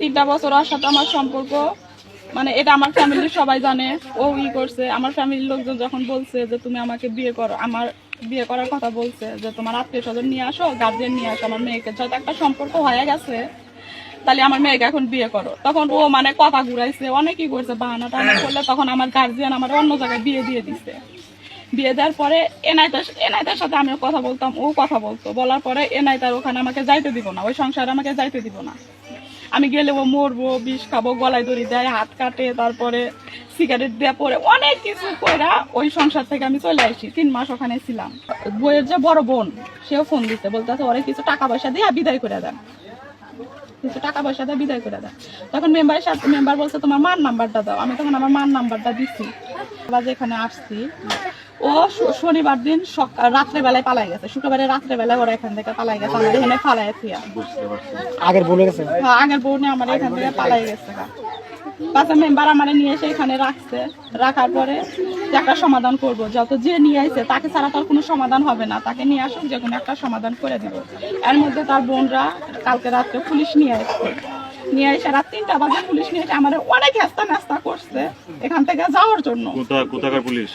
তিনটা বছর ওর সাথে আমার সম্পর্ক মানে এটা আমার ফ্যামিলির সবাই জানে, ও ই করছে। আমার ফ্যামিলির লোকজন যখন বলছে যে, তুমি আমাকে বিয়ে করো, আমার বিয়ে করার কথা বলছে যে, তোমার আত্মীয় স্বজন নিয়ে আসো গার্জিয়ান নিয়ে আসো, আমার মেয়েকে। যত একটা সম্পর্ক হয়ে গেছে, তাহলে আমার মেয়েকে এখন বিয়ে করো। তখন ও মানে কথা ঘুরাইছে, অনেকই করছে, বাহানা টানা করলে তখন আমার গার্জিয়ান আমার অন্য জায়গায় বিয়ে দিয়ে দিছে। বিয়ে দেওয়ার পরে এনাইতার এনাইতার সাথে আমিও কথা বলতাম, ও কথা বলতো। বলার পরে এনাইতার ওখানে আমাকে যাইতে দিব না, ওই সংসারে আমাকে যাইতে দিব না। আমি গেলে ও মরবো, বিষ খাব, গলায় দড়ি দেয়, হাত কাটে, তারপরে সিগারেট দেওয়া পরে অনেক কিছু কইরা ওই সংসার থেকে আমি চলে আসি। তিন মাস ওখানে ছিলাম। বইয়ের যে বড় বোন, সেও ফোন দিতে বলতেছে, ওরা, কিছু টাকা পয়সা দিয়ে বিদায় করে দেন। কিছু টাকা পয়সা দিয়ে বিদায় করে দেন। তখন মেম্বারের সাথে মেম্বার বলছে, তোমার মার নাম্বারটা দাও। আমি তখন আমার মার নাম্বারটা দিচ্ছি আবার যেখানে আসছি ও শনিবার দিন সকাল রাত্রে বেলায় পালাই গেছে। শুক্রবারে রাত্রে বেলায় ওরা এখান থেকে পালাই গেছে। আমার এখানে পালাই থিয়া আগের বলে গেছে? হ্যাঁ, আগের বউনে আমার এখান থেকে পালাই গেছে। মেম্বার আমার নিয়ে এসে এখানে রাখছে। রাখার পরে একটা সমাধান করব। যত যে নিয়ে আসছে তাকে ছাড়া তার কোনো সমাধান হবে না। তাকে নিয়ে আসুক যে কোনো একটা সমাধান করে দিব। এর মধ্যে তার বোনরা কালকে রাত্রে পুলিশ নিয়ে আসছে। নিয়ে এসে রাত তিনটা বাজে পুলিশ নিয়ে এসে আমার অনেক হেস্তা নাস্তা করছে এখান থেকে যাওয়ার জন্য কোথা কোথাকার পুলিশ।